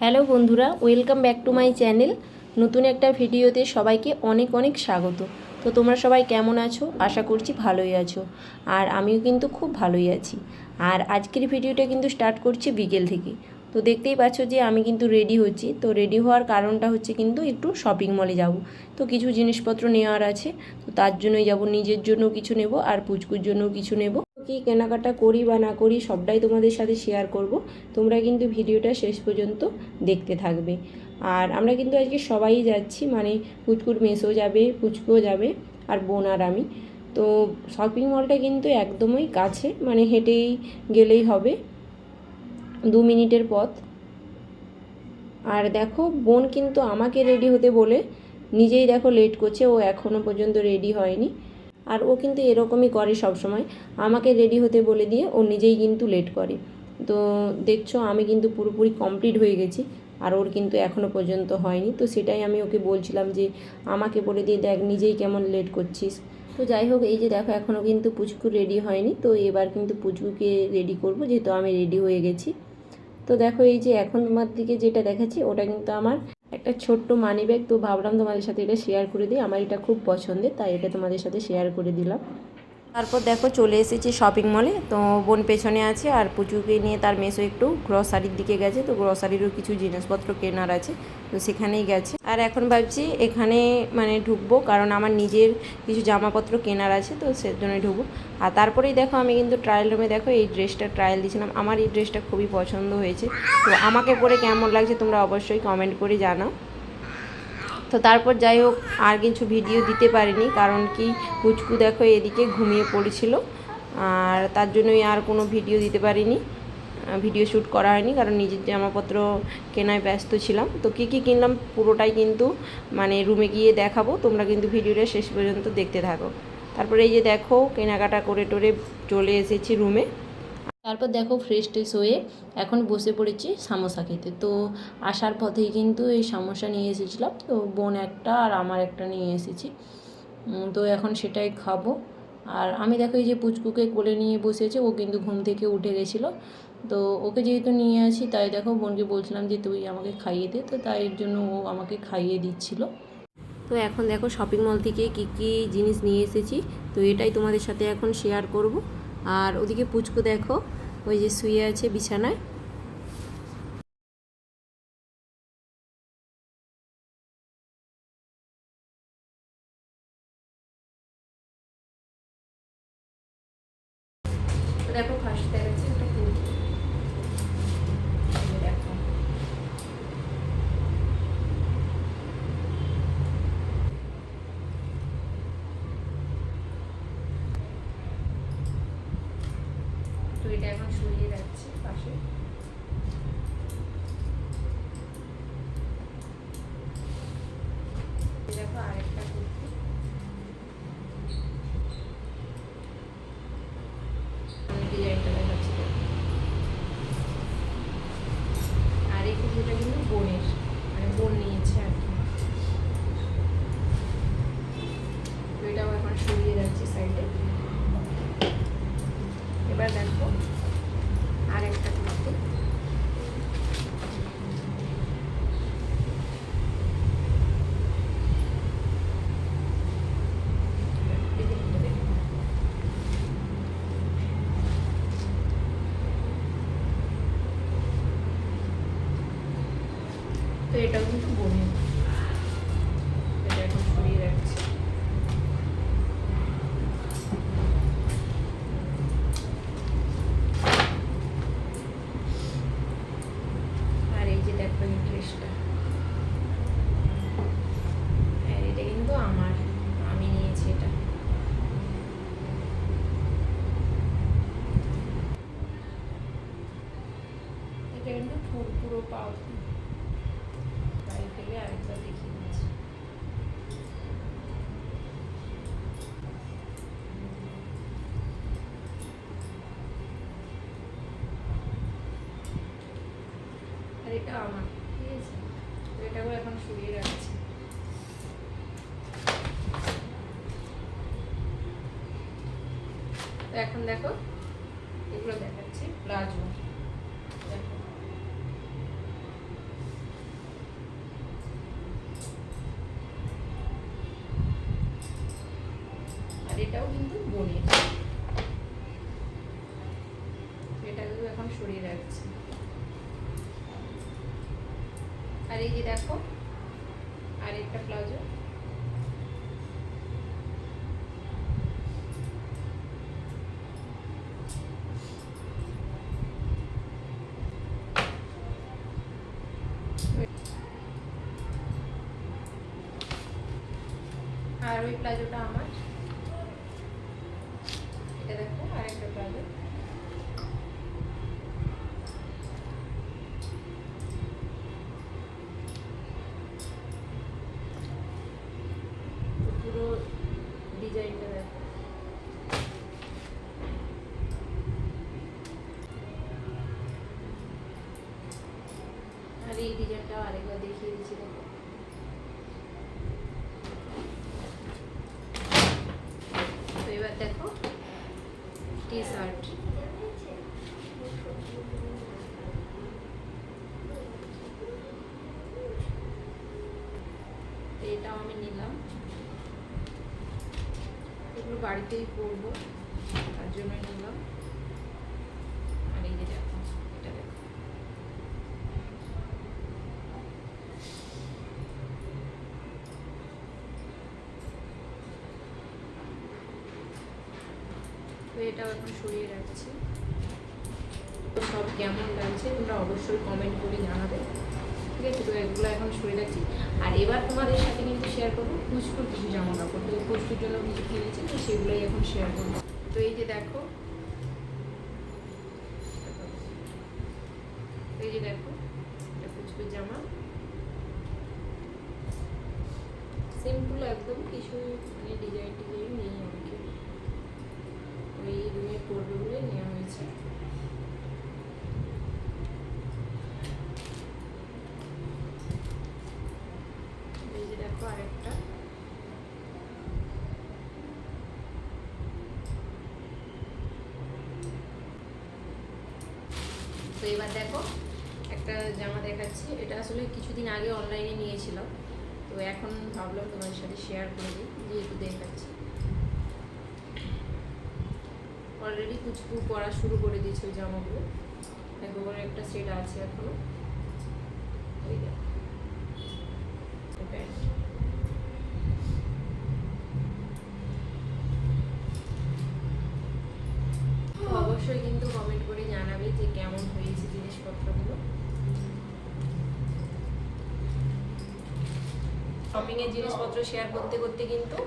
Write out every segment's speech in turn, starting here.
Hello বন্ধুরা, welcome back to my channel. নতুন একটা ভিডিওতে সবাইকে অনেক অনেক স্বাগত। তো তোমরা সবাই কেমন আছো? আশা করছি ভালোই আছো। আর আমিও কিন্তু খুব ভালোই আছি। আর আজকের ভিডিওটা কিন্তু স্টার্ট করছি বিকেল থেকে। তো দেখতেই পাচ্ছ যে আমি কিন্তু রেডি হচ্ছি। তো রেডি হওয়ার কারণটা হচ্ছে কিন্তু একটু শপিং মলে যাব। তো কিছু জিনিসপত্র নেওয়ার আছে। তো তার জন্যই যাব, নিজের জন্য কিছু নেব আর পুচকুর জন্য কিছু নেব। কি কেনাকাটা করি বা না করি সবটাই তোমাদের সাথে শেয়ার করব। তোমরা কিন্তু ভিডিওটা শেষ পর্যন্ত দেখতে থাকবে। আর আমরা কিন্তু আজকে সবাই যাচ্ছি মানে পুচকুর মেসও যাবে পুচকুও যাবে আর বোন আর আমি। তো শপিং মলটা কিন্তু একদমই কাছে মানে হেঁটেই গেলেই হবে। দু মিনিটের পথ। আর দেখো, বোন কিন্তু আমাকে রেডি হতে বলে, নিজেই দেখো লেট করছে, ও এখনও পর্যন্ত রেডি হয়নি। আর ও কিন্তু এরকমই করে সব সময় আমাকে রেডি হতে বলে দিয়ে ও নিজেই কিন্তু লেট করে। তো দেখছ, আমি কিন্তু পুরোপুরি কমপ্লিট হয়ে গেছি আর ওর কিন্তু এখনও পর্যন্ত হয়নি। তো সেটাই আমি ওকে বলছিলাম যে, আমাকে বলে দিয়ে দেখ নিজেই কেমন লেট করছিস। তো যাই হোক, এই যে দেখো এখনও কিন্তু পুচকু রেডি হয়নি। তো এবার কিন্তু পুচকুকে রেডি করব, যেহেতু আমি রেডি হয়ে গেছি। তো দেখো এই যে এখন তোমার দিকে যেটা দেখাচ্ছি, ওটা কিন্তু আমার একটা ছোট্ট মানি ব্যাগ তো ভাবলাম তোমাদের সাথে এটা শেয়ার করে দিই। আমার এটা খুব পছন্দের, তাই এটা তোমাদের সাথে শেয়ার করে দিলাম। তারপর দেখো চলে এসেছি শপিং মলে তো বোন পেছনে আছে আর পুচুকে নিয়ে তার মেসো একটু গ্রসারির দিকে গেছে। তো গ্রসারিরও কিছু জিনিসপত্র কেনার আছে। তো সেখানেই গেছে। আর এখন ভাবছি এখানে মানে ঢুকবো, কারণ আমার নিজের কিছু জামাপত্র কেনার আছে, তো সেজন্যই ঢুকবো। আর তারপরেই দেখো আমি কিন্তু ট্রায়াল রুমে দেখো এই ড্রেসটা ট্রায়াল দিয়েছিলাম। আমার এই ড্রেসটা খুবই পছন্দ হয়েছে। তো আমাকে পরে কেমন লাগছে তোমরা অবশ্যই কমেন্ট করে জানাও। তো তারপর যাই হোক, আর কিছু ভিডিও দিতে পারিনি, কারণ কি পুচকু দেখো এদিকে ঘুমিয়ে পড়েছিল। আর তার জন্যই আর কোনো ভিডিও দিতে পারিনি ভিডিও শ্যুট করা হয়নি, কারণ নিজের জামাপত্র কেনায় ব্যস্ত ছিলাম। তো কী কী কিনলাম পুরোটাই কিন্তু মানে রুমে গিয়ে দেখাবো, তোমরা কিন্তু ভিডিওটা শেষ পর্যন্ত দেখতে থাকো। তারপরে এই যে দেখো, কেনাকাটা করে টোরে চলে এসেছি রুমে তারপর দেখো ফ্রেশ ট্রেশ হয়ে এখন বসে পড়েছি সামোসা খেতে। তো আসার পথেই কিন্তু এই সামোসা নিয়ে এসেছিলাম। তো বোন একটা আর আমার একটা নিয়ে এসেছি। তো এখন সেটাই খাব। আর আমি দেখো এই যে পুচকুকে কোলে নিয়ে বসেছে, ও কিন্তু ঘুম থেকে উঠে গেছিল। তো ওকে যেহেতু নিয়ে আসি, তাই দেখো বোনকে বলছিলাম যে, তুই আমাকে খাইয়ে দে। তো তাই জন্য ও আমাকে খাইয়ে দিচ্ছিল। তো এখন দেখো শপিং মল থেকে কী কী জিনিস নিয়ে এসেছি। তো এটাই তোমাদের সাথে এখন শেয়ার করব। আর ওদিকে পুচকু দেখো ওই যে শুয়ে আছে বিছানায়। vai, এটাও কিন্তু বোনের এটা আর এই যে দেখো ড্রেসটা। এটা কিন্তু আমার। আমি নিয়েছি এটা। এটা কিন্তু পুরো পাও গায়ে ফেলে আরেকবার দেখিয়ে দিচ্ছি আর এটা আমার ঠিক আছে তো এটাও এখন সরিয়ে রাখছি এখন দেখো এগুলো দেখাচ্ছি প্লাজো দেখো এটাও কিন্তু বোনের এটাকেও এখন সরিয়ে রাখছি। আর এই যে দেখো, আরেকটা প্লাজো। আর ওই প্লাজোটা আমার এটা দেখো তো পুরো ডিজাইনটা দেখো। আর এই ডিজাইনটাও আরেকবার দেখিয়ে দিচ্ছি দেখো তো এবার দেখো টি শার্ট এটাও আমি নিলাম এগুলো বাড়িতেই পরবো তার জন্য নিলাম আর এই যে দেখো এটা দেখো তো এটাও এখন সরিয়ে রাখছি। তো সব কেমন লাগছে তোমরা অবশ্যই কমেন্ট করে জানাবে। ঠিক আছে, তো এগুলো এখন সরিয়ে রাখছি। আর এবার তোমাদের সাথে কিন্তু শেয়ার করব পুচকুর কিছু জামা কাপড় তো পুচকুর জন্য কিছু কিনেছি, তো সেগুলোই এখন শেয়ার করব। তো এই যে দেখো এই যে দেখো, এটা পুচকুর জামা। সিম্পল একদম কিছু মানে ডিজাইন টিজাইন নেই আর কি ওই রুমে পড়বে বলে নেওয়া হয়েছে এই যে দেখো আরেকটা তো এবার দেখো, একটা জামা দেখাচ্ছি। এটা আসলে কিছুদিন আগে অনলাইনে নিয়েছিলাম তো এখন ভাবলাম তোমাদের সাথে শেয়ার করে দিই যেহেতু দেখাচ্ছি। অলরেডি কুচকু পরা শুরু করে দিয়েছে ওই জামাগুলো। দেখো, ওর একটা সেট আছে এখনও। ওই দেখো। যে কেমন হয়েছে জিনিসপত্রগুলো? শপিং এর জিনিসপত্র শেয়ার করতে করতে কিন্তু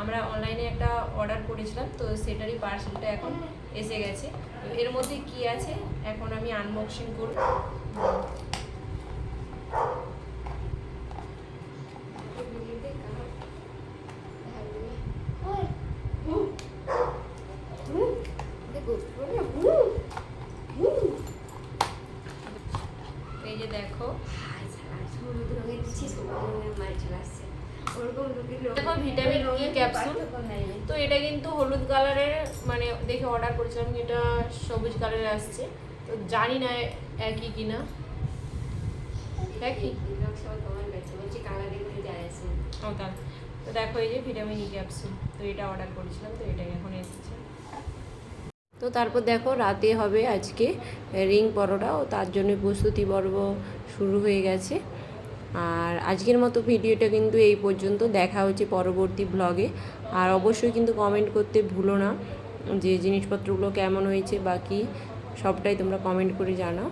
আমরা অনলাইনে একটা অর্ডার করেছিলাম, তো সেটারই পার্সেলটা এখন এসে গেছে। এর মধ্যে কি আছে? এখন আমি আনবক্সিং করব এই যে দেখো দেখো ভিটামিন ই ক্যাপসুল তো এটা কিন্তু হলুদ কালারের মানে দেখে অর্ডার করেছিলাম এটা সবুজ কালারের আসছে। তো জানি না একই কিনা। একই? ও তাহলে তো দেখো, এই যে ভিটামিন ই ক্যাপসুল তো এটা অর্ডার করেছিলাম, তো এটাই এখন এসেছে। তো তারপর দেখো, রাতে হবে আজকে রিং পরোটা, ও তার জন্য প্রস্তুতি পর্ব শুরু হয়ে গেছে। আর আজকের মতো ভিডিওটা কিন্তু এই পর্যন্ত। দেখা হচ্ছে পরবর্তী ব্লগে আর অবশ্যই কিন্তু কমেন্ট করতে ভুলো না যে জিনিসপত্রগুলো কেমন হয়েছে বাকি সবটাই তোমরা কমেন্ট করে জানাও।